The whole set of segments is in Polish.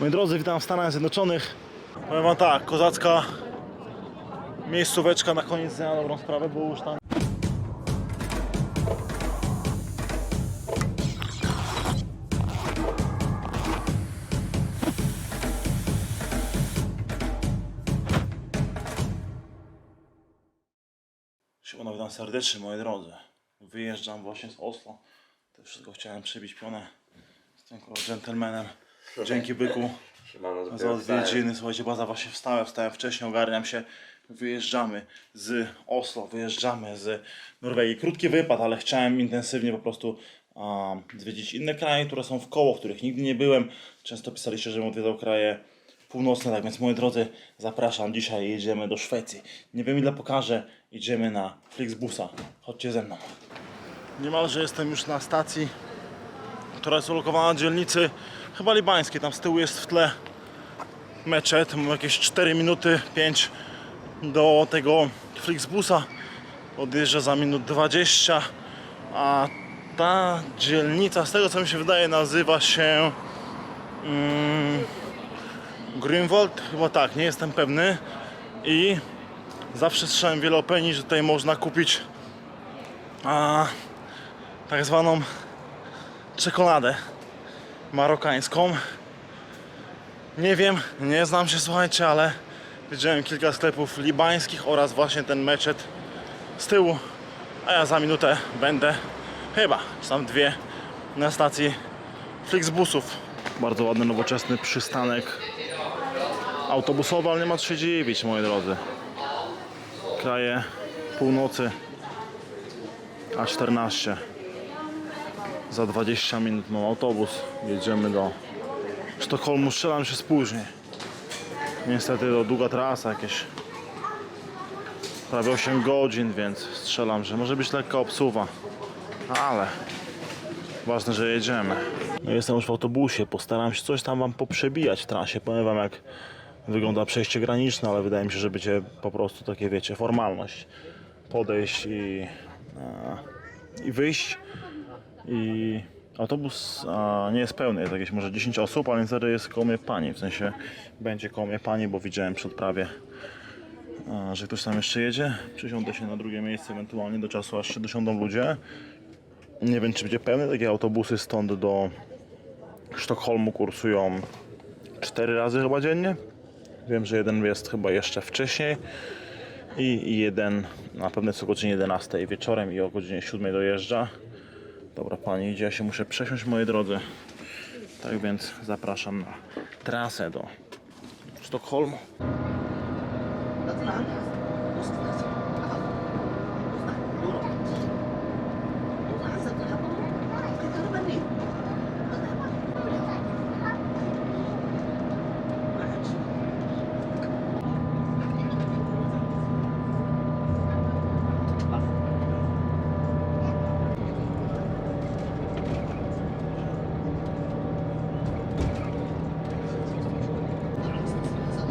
Moi drodzy, witam w Stanach Zjednoczonych. Powiem wam tak, kozacka miejscóweczka na koniec dnia, dobrą sprawę, bo już tam Siemano, witam serdecznie moi drodzy. Wyjeżdżam właśnie z Oslo. To wszystko chciałem przybić pionę z tym gentlemanem. Dzięki byku Siemano, za odwiedziny. Słuchajcie, baza właśnie wstałem, wstałem wcześniej, ogarniam się. Wyjeżdżamy z Oslo, wyjeżdżamy z Norwegii. Krótki wypad, ale chciałem intensywnie po prostu um, zwiedzić inne kraje, które są w koło, w których nigdy nie byłem. Często pisaliście, żebym odwiedzał kraje północne, tak więc moi drodzy, zapraszam. Dzisiaj jedziemy do Szwecji. Nie wiem ile pokażę, idziemy na Flixbusa. Chodźcie ze mną. Niemalże jestem już na stacji, która jest ulokowana na dzielnicy chyba libańskiej. Tam z tyłu jest w tle meczet. Mam jakieś 4 minuty, 5 do tego Flixbusa. Odjeżdża za minut 20. A ta dzielnica, z tego co mi się wydaje, nazywa się mm, Grünwald. Chyba tak, nie jestem pewny. I zawsze słyszałem wiele opinii, że tutaj można kupić a, tak zwaną czekoladę marokańską. Nie wiem, nie znam się, słuchajcie, ale widziałem kilka sklepów libańskich oraz właśnie ten meczet z tyłu. A ja za minutę będę, chyba, czy tam dwie, na stacji Flixbusów. Bardzo ładny, nowoczesny przystanek autobusowy, ale nie ma co się dziwić, moi drodzy. Kraje północy A14. Za 20 minut mam autobus. Jedziemy do Sztokholmu. Strzelam się spóźni. Niestety to długa trasa, jakieś prawie 8 godzin, więc strzelam, że może być lekka obsuwa. Ale ważne, że jedziemy. No jestem już w autobusie. Postaram się coś tam wam poprzebijać w trasie. Powiem wam jak wygląda przejście graniczne, ale wydaje mi się, że będzie po prostu takie, wiecie, formalność. Podejść i, e, i wyjść i autobus a, nie jest pełny, jest jakieś może 10 osób, ale niestety jest koło mnie pani, w sensie będzie koło mnie pani, bo widziałem przy a, że ktoś tam jeszcze jedzie. Przysiądę się na drugie miejsce ewentualnie do czasu, aż się dosiądą ludzie. Nie wiem, czy będzie pełny, takie autobusy stąd do Sztokholmu kursują 4 razy chyba dziennie. Wiem, że jeden jest chyba jeszcze wcześniej i i jeden na pewno jest o godzinie 11 wieczorem i o godzinie 7 dojeżdża. Dobra pani idzie, ja się muszę przesiąść moi drodzy. Tak więc zapraszam na trasę do Sztokholmu.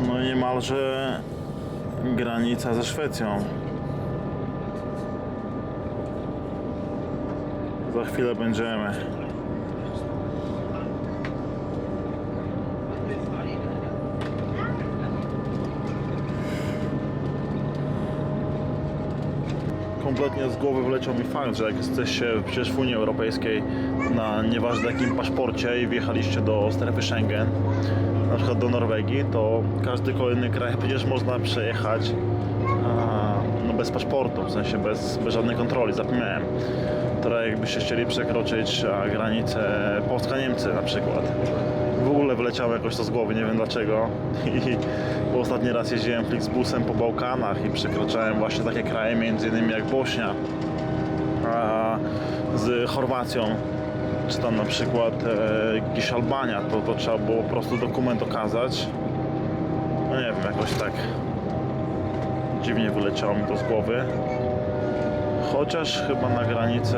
No i niemalże granica ze Szwecją. Za chwilę będziemy. kompletnie z głowy wyleciał mi fakt, że jak jesteście przecież w Unii Europejskiej na nieważne jakim paszporcie i wjechaliście do strefy Schengen, na przykład do Norwegii, to każdy kolejny kraj przecież można przejechać no bez paszportu, w sensie bez, bez żadnej kontroli, zapomniałem. Teraz jakbyście chcieli przekroczyć granicę Polska-Niemcy na przykład. W ogóle wyleciało jakoś to z głowy, nie wiem dlaczego. I bo ostatni raz jeździłem Flixbusem po Bałkanach i przekraczałem właśnie takie kraje, między innymi jak Bośnia z Chorwacją, czy tam na przykład e, jakieś Albania, to, to trzeba było po prostu dokument okazać. No nie wiem, jakoś tak dziwnie wyleciało mi to z głowy. Chociaż chyba na granicy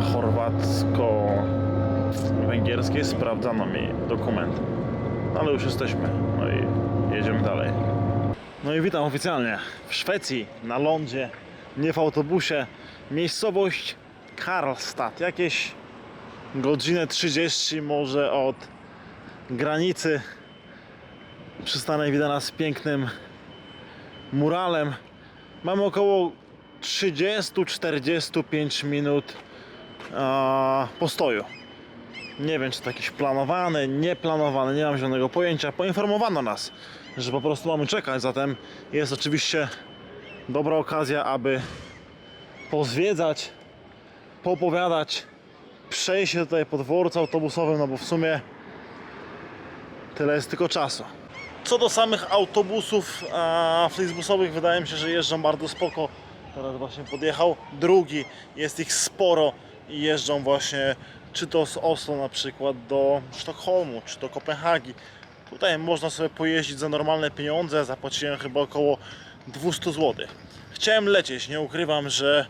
chorwacko-węgierskiej sprawdzano mi dokument. No ale już jesteśmy. No i jedziemy dalej. No i witam oficjalnie w Szwecji, na lądzie, nie w autobusie. Miejscowość Karlstad. Jakieś godzinę 30 może od granicy. Przystanek wita nas pięknym muralem. Mamy około 30-45 minut a, postoju. Nie wiem, czy to jakiś planowany, nieplanowany, nie mam żadnego pojęcia. Poinformowano nas, że po prostu mamy czekać, zatem jest oczywiście dobra okazja, aby pozwiedzać, popowiadać, przejść się tutaj po dworcu autobusowym, no bo w sumie tyle jest tylko czasu. Co do samych autobusów a, flixbusowych, wydaje mi się, że jeżdżą bardzo spoko. Teraz właśnie podjechał drugi, jest ich sporo i jeżdżą właśnie czy to z Oslo na przykład do Sztokholmu, czy do Kopenhagi. Tutaj można sobie pojeździć za normalne pieniądze, zapłaciłem chyba około 200 zł. Chciałem lecieć, nie ukrywam, że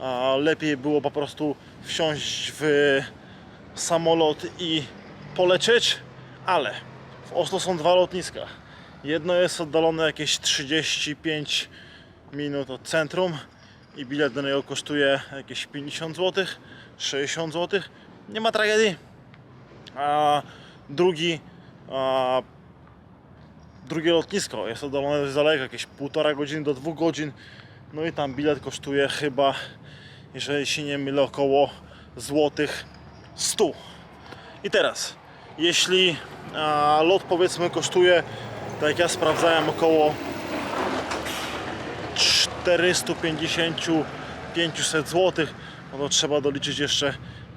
a, lepiej było po prostu wsiąść w samolot i polecieć, ale w Oslo są dwa lotniska. Jedno jest oddalone jakieś 35 minut od centrum i bilet do niego kosztuje jakieś 50 zł, 60 zł. Nie ma tragedii. A drugi, a, drugie lotnisko jest oddalone dość daleko, jakieś półtora godziny do dwóch godzin. No i tam bilet kosztuje chyba, jeżeli się nie mylę, około złotych 100. I teraz, jeśli a, lot powiedzmy kosztuje, tak jak ja sprawdzałem, około 450-500 zł, no to trzeba doliczyć jeszcze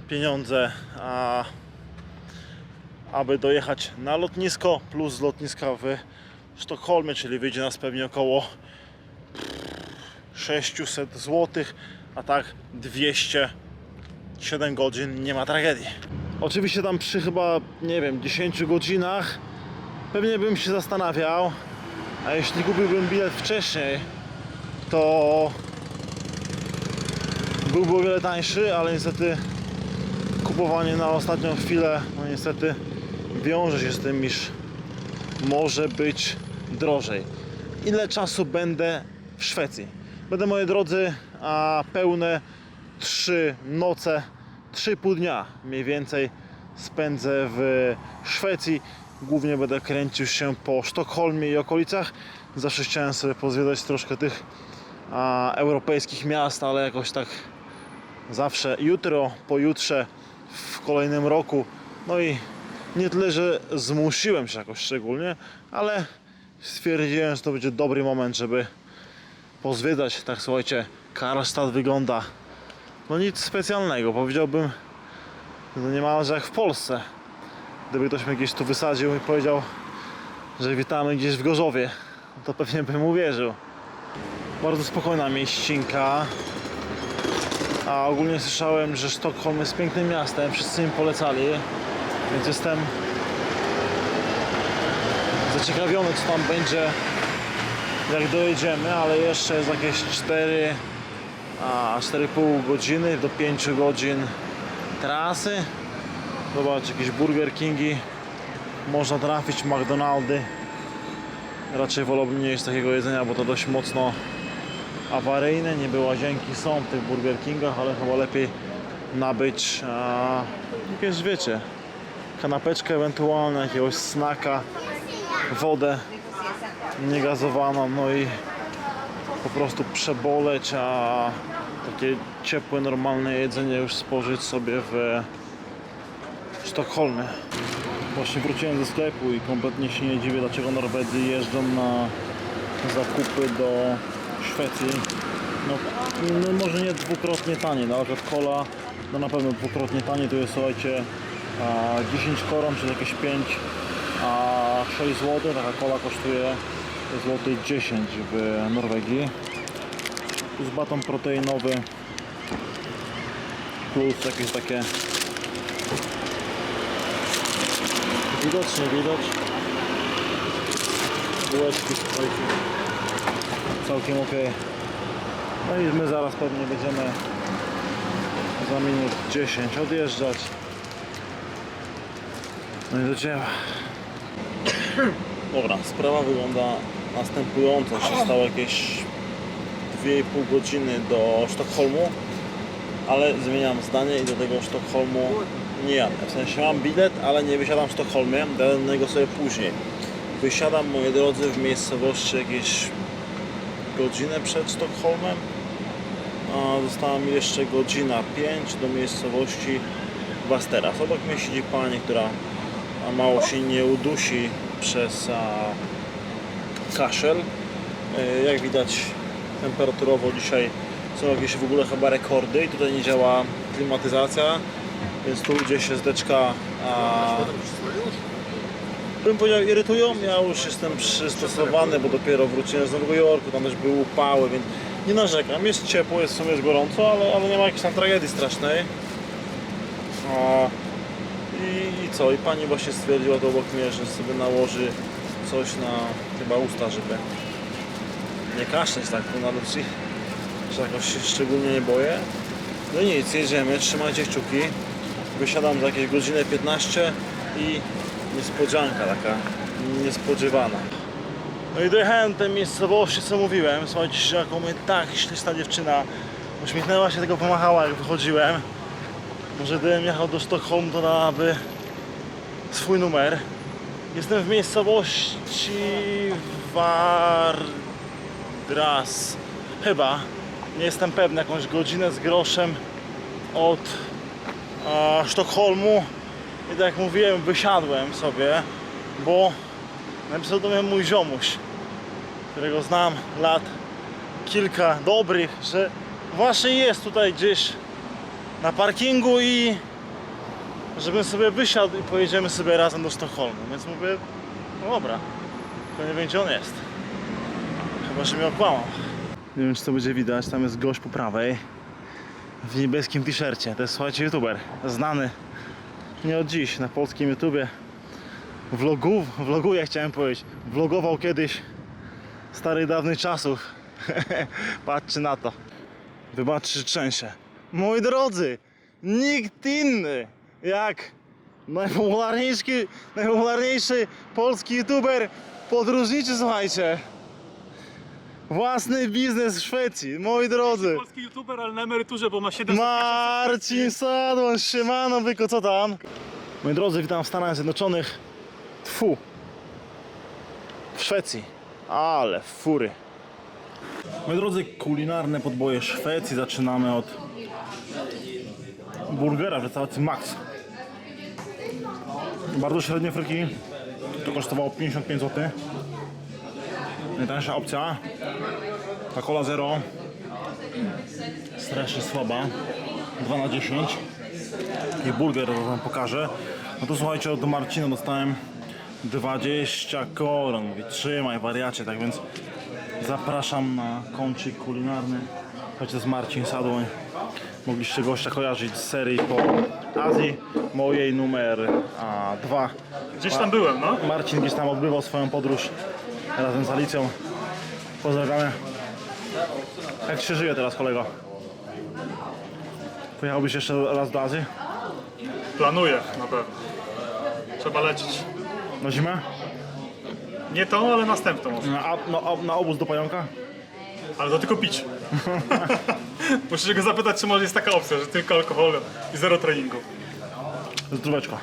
pieniądze, a, aby dojechać na lotnisko, plus lotniska w Sztokholmie, czyli wyjdzie nas pewnie około 600 zł, a tak 207 godzin, nie ma tragedii. Oczywiście tam przy chyba, nie wiem, 10 godzinach pewnie bym się zastanawiał, a jeśli kupiłbym bilet wcześniej, to byłby o wiele tańszy, ale niestety kupowanie na ostatnią chwilę, no niestety wiąże się z tym, iż może być drożej. Ile czasu będę w Szwecji? Będę, moi drodzy, a pełne 3 noce, 3,5 dnia mniej więcej spędzę w Szwecji. Głównie będę kręcił się po Sztokholmie i okolicach. Zawsze chciałem sobie pozwiedzać troszkę tych a, europejskich miast, ale jakoś tak zawsze jutro, pojutrze, w kolejnym roku. No i nie tyle, że zmusiłem się jakoś szczególnie, ale stwierdziłem, że to będzie dobry moment, żeby pozwiedzać. Tak słuchajcie, Karlstad wygląda no nic specjalnego. Powiedziałbym, no niemalże jak w Polsce. Gdyby ktoś mnie gdzieś tu wysadził i powiedział, że witamy gdzieś w Gorzowie, to pewnie bym uwierzył. Bardzo spokojna mieścinka. A ogólnie słyszałem, że Sztokholm jest pięknym miastem, wszyscy mi polecali, więc jestem zaciekawiony, co tam będzie, jak dojedziemy, ale jeszcze jest jakieś 4, a 4,5 godziny do 5 godzin trasy. Zobacz, jakieś Burger Kingi, można trafić, McDonaldy. Raczej wolałbym nie jeść takiego jedzenia, bo to dość mocno awaryjne, niby łazienki są w tych Burger Kingach, ale chyba lepiej nabyć a, jakieś wiecie, kanapeczkę ewentualnie, jakiegoś snaka, wodę niegazowaną, no i po prostu przeboleć, a takie ciepłe, normalne jedzenie już spożyć sobie w Sztokholmie. Właśnie wróciłem ze sklepu i kompletnie się nie dziwię, dlaczego Norwedzy jeżdżą na zakupy do Szwecji. No, no może nie dwukrotnie taniej, no ale kola no na pewno dwukrotnie taniej, to jest słuchajcie a 10 koron, czyli jakieś 5 a 6 zł, taka kola kosztuje złoty 10 w Norwegii. Plus baton proteinowy plus jakieś takie widocznie widać. Bułeczki całkiem ok no i my zaraz pewnie będziemy za minut 10 odjeżdżać. No i do dzieła Dobra, sprawa wygląda następująco. Się stało jakieś 2,5 godziny do Sztokholmu, ale zmieniam zdanie i do tego Sztokholmu nie jadę. W sensie mam bilet, ale nie wysiadam w Sztokholmie, jadę niego sobie później. Wysiadam, moi drodzy, w miejscowości jakieś godzinę przed Sztokholmem. A została mi jeszcze godzina 5 do miejscowości Wasteras. Obok mnie siedzi pani, która mało się nie udusi przez a, kaszel. E, Jak widać temperaturowo dzisiaj są jakieś w ogóle chyba rekordy i tutaj nie działa klimatyzacja, więc tu ludzie się zdeczka a, bym powiedział irytują. Ja już jestem przystosowany, bo dopiero wróciłem z Nowego Jorku, tam też były upały, więc nie narzekam. Jest ciepło, jest w sumie jest gorąco, ale, ale nie ma jakiejś tam tragedii strasznej. A, i, I co? I pani właśnie stwierdziła to obok mnie, że sobie nałoży coś na chyba usta, żeby nie kaszleć tak na ludzi, że jakoś się szczególnie nie boję. No nic, jedziemy, trzymajcie kciuki. Wysiadam za jakieś godzinę 15 i niespodzianka taka niespodziewana. No i dojechałem do tej miejscowości, co mówiłem. Słuchajcie, jaką mnie tak śliczna dziewczyna uśmiechnęła się, tego pomachała jak wychodziłem. Może gdybym jechał do Sztokholmu, to dałaby swój numer. Jestem w miejscowości Vardras. Chyba. Nie jestem pewny, jakąś godzinę z groszem od a, Sztokholmu. I tak jak mówiłem, wysiadłem sobie, bo napisał do mnie mój ziomuś, którego znam lat kilka dobrych, że właśnie jest tutaj gdzieś na parkingu i żebym sobie wysiadł i pojedziemy sobie razem do Sztokholmu. Więc mówię, no dobra, to nie wiem gdzie on jest. Chyba, że mnie okłamał. Nie wiem czy to będzie widać, tam jest gość po prawej w niebieskim t-shircie. To jest słuchajcie youtuber, znany nie od dziś na polskim YouTubie. Vlogu, vloguje chciałem powiedzieć. Vlogował kiedyś starych dawnych czasów. Patrzcie na to. Wybaczcie, trzęsie. Moi drodzy, nikt inny jak najpopularniejszy, najpopularniejszy polski youtuber podróżniczy, słuchajcie. Własny biznes w Szwecji, moi drodzy. Polski youtuber, ale na emeryturze, bo ma 700 Marcin Sadłon, siemano byko, co tam? Moi drodzy, witam w Stanach Zjednoczonych. Tfu. W Szwecji. Ale fury. Moi drodzy, kulinarne podboje Szwecji. Zaczynamy od burgera w restauracji Max. Bardzo średnie fryki. To kosztowało 55 zł. Najtańsza opcja. Ta cola zero. Strasznie słaba. 2 na 10 i burger wam pokażę. No to słuchajcie od Marcina dostałem 20 koron. Mówi trzymaj wariacie. Tak więc zapraszam na kącik kulinarny. Słuchajcie to jest Marcin Sadłoń mogliście gościa kojarzyć z serii po Azji mojej numer 2 Gdzieś tam byłem, no. Marcin gdzieś tam odbywał swoją podróż razem z Alicją pozdrawiamy jak się żyje teraz kolego? Pojechałbyś jeszcze raz do Azji? Planuję na pewno. Trzeba lecieć. Na zimę? Nie tą, ale następną może. Na, a- na, na obóz do pająka? Ale to tylko pić. Muszę się go zapytać, czy może jest taka opcja, że tylko alkohol i zero treningu. Zdróweczko.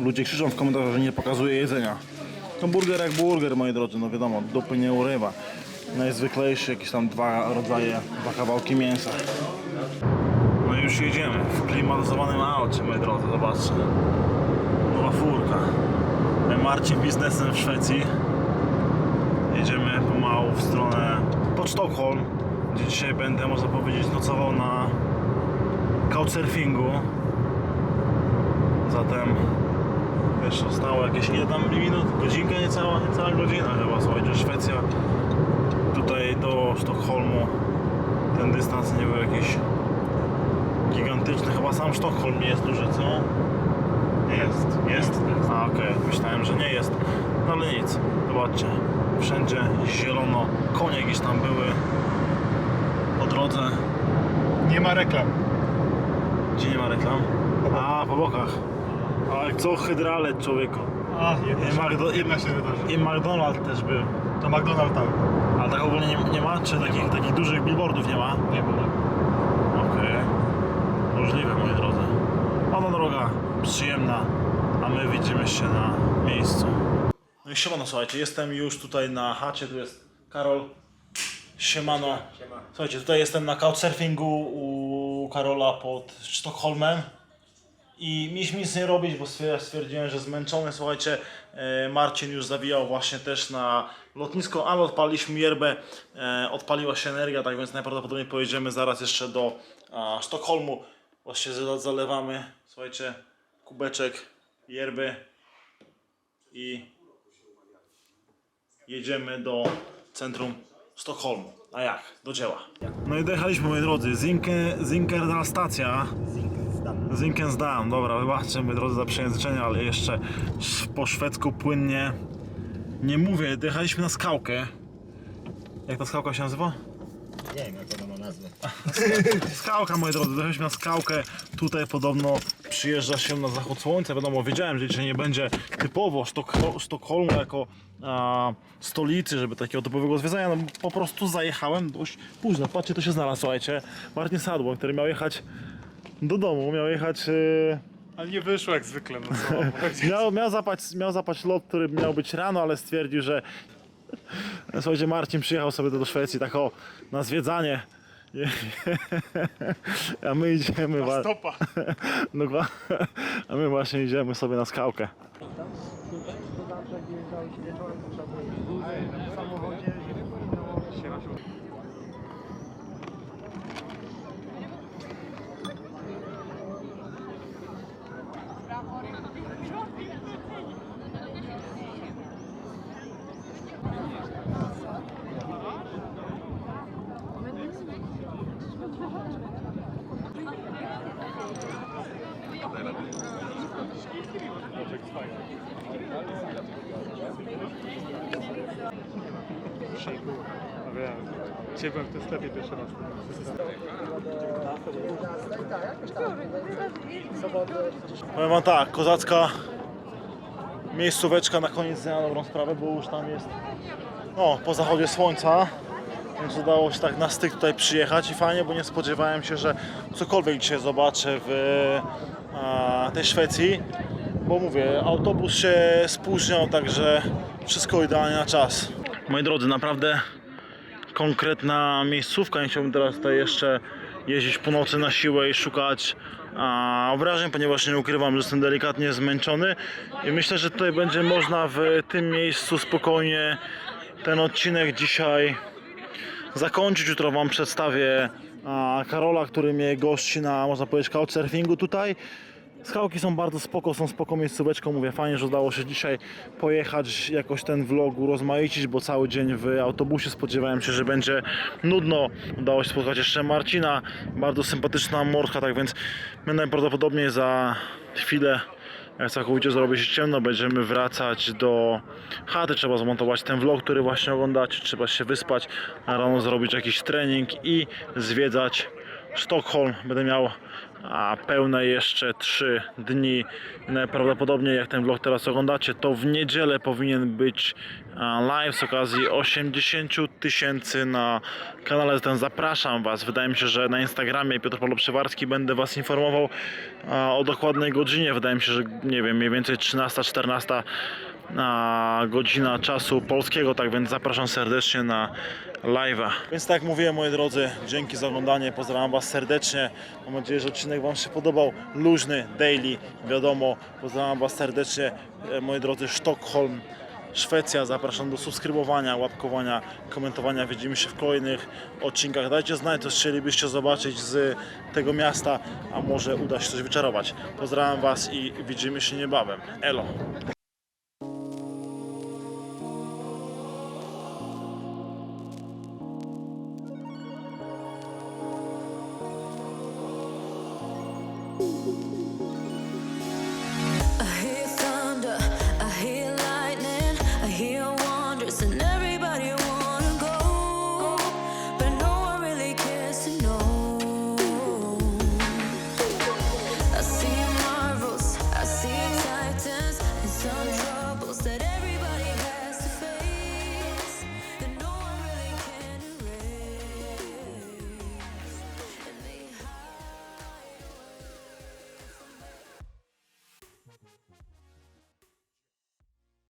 Ludzie krzyczą w komentarzach, że nie pokazuje jedzenia. To burger jak burger, moi drodzy, no wiadomo, dupy nie urywa. Najzwyklejszy, jakieś tam dwa rodzaje, dwa kawałki mięsa. No i już jedziemy w klimatyzowanym aucie, moi drodzy, zobaczcie. Nowa furka. Marcin biznesem w Szwecji. Jedziemy pomału w stronę pod Sztokholm, gdzie dzisiaj będę, można powiedzieć, nocował na couchsurfingu. Zatem jeszcze zostało jakieś ile tam minut? Godzinka, niecała, niecała godzina chyba, słuchajcie, Szwecja tutaj do Sztokholmu ten dystans nie był jakiś gigantyczny, chyba sam Sztokholm nie jest duży, co? Nie jest. Jest? A okej, myślałem, że nie jest. No ale nic, zobaczcie, wszędzie zielono, konie jakieś tam były drodze, Nie ma reklam. gdzie nie ma reklam? A, po bokach. A co hydrale człowieku. A, jedna, I, Magdo- jedna się wydarzy. i, McDonald's też był. To McDonald's tak. A tak ogólnie nie, nie ma? Czy takich, takich dużych billboardów nie ma? Nie było. Okej. Możliwe, moi drodzy. Siemano droga, przyjemna, a my widzimy się na miejscu. No i siemano, słuchajcie, jestem już tutaj na chacie, tu jest Karol. Siemano. Słuchajcie, tutaj jestem na couchsurfingu u Karola pod Sztokholmem. I mieliśmy nic nie robić, bo stwier- stwierdziłem, że zmęczony, słuchajcie, e, Marcin już zawijał właśnie też na lotnisko, ale odpaliśmy yerbę, e, odpaliła się energia, tak więc najprawdopodobniej pojedziemy zaraz jeszcze do Sztokholmu. Właśnie za- zalewamy, słuchajcie, kubeczek yerby i jedziemy do centrum Sztokholmu. A jak? Do dzieła. No i dojechaliśmy, moi drodzy, Zinke, Zinkerdal stacja. Zinkensdam, dobra, wybaczcie moi drodzy za przejęzyczenie, ale jeszcze sz- po szwedzku płynnie nie mówię, dojechaliśmy na skałkę. Jak ta skałka się nazywa? Nie wiem jak ona ma nazwę. Skałka, moi drodzy, dojechaliśmy na skałkę. Tutaj podobno przyjeżdża się na zachód słońca. Wiadomo, wiedziałem, że dzisiaj nie będzie typowo Sztok- Sztokholmu jako a, stolicy, żeby takiego typowego zwiedzania. No, po prostu zajechałem dość późno. Patrzcie, to się znalazł, słuchajcie. Martin Sadło, który miał jechać do domu, miał jechać... Yy... Ale nie wyszło jak zwykle, no co mam powiedzieć. Miał, miał, zapać, miał zapać lot, który miał być rano, ale stwierdził, że słuchajcie, Marcin przyjechał sobie do Szwecji tak o, na zwiedzanie. A my idziemy wa- Stopa. no, gwa- a my właśnie idziemy sobie na skałkę. Szejku. No wiem. Ciebie byłem w tym sklepie pierwszy raz. Powiem wam tak, kozacka miejscóweczka na koniec dnia na dobrą sprawę, bo już tam jest no, po zachodzie słońca. Więc udało się tak na styk tutaj przyjechać i fajnie, bo nie spodziewałem się, że cokolwiek dzisiaj zobaczę w a, tej Szwecji. Bo mówię, autobus się spóźniał, także wszystko idealnie na czas. Moi drodzy, naprawdę konkretna miejscówka. Nie chciałbym teraz tutaj jeszcze jeździć po nocy na siłę i szukać a, wrażeń, ponieważ nie ukrywam, że jestem delikatnie zmęczony i myślę, że tutaj będzie można w tym miejscu spokojnie ten odcinek dzisiaj zakończyć. Jutro Wam przedstawię a, Karola, który mnie gości na, można powiedzieć, couchsurfingu tutaj. Skałki są bardzo spoko, są spoko miejscóweczką, mówię, fajnie, że udało się dzisiaj pojechać, jakoś ten vlog urozmaicić, bo cały dzień w autobusie spodziewałem się, że będzie nudno. Udało się spotkać jeszcze Marcina, bardzo sympatyczna mordka, tak więc my najprawdopodobniej za chwilę jak całkowicie zrobi się ciemno, będziemy wracać do chaty. Trzeba zmontować ten vlog, który właśnie oglądacie. Trzeba się wyspać, a rano zrobić jakiś trening i zwiedzać Sztokholm. Będę miał a, pełne jeszcze 3 dni. Najprawdopodobniej jak ten vlog teraz oglądacie, to w niedzielę powinien być live z okazji 80 tysięcy na kanale. Zatem zapraszam Was. Wydaje mi się, że na Instagramie Piotr Paweł Przywarski będę Was informował o dokładnej godzinie. Wydaje mi się, że nie wiem, mniej więcej 13-14 na godzina czasu polskiego, tak więc zapraszam serdecznie na live'a. Więc tak jak mówiłem moi drodzy, dzięki za oglądanie, pozdrawiam Was serdecznie. Mam nadzieję, że odcinek Wam się podobał. Luźny, daily, wiadomo. Pozdrawiam Was serdecznie, e, moi drodzy, Sztokholm. Szwecja, zapraszam do subskrybowania, łapkowania, komentowania. Widzimy się w kolejnych odcinkach. Dajcie znać, co chcielibyście zobaczyć z tego miasta, a może uda się coś wyczarować. Pozdrawiam Was i widzimy się niebawem. Elo!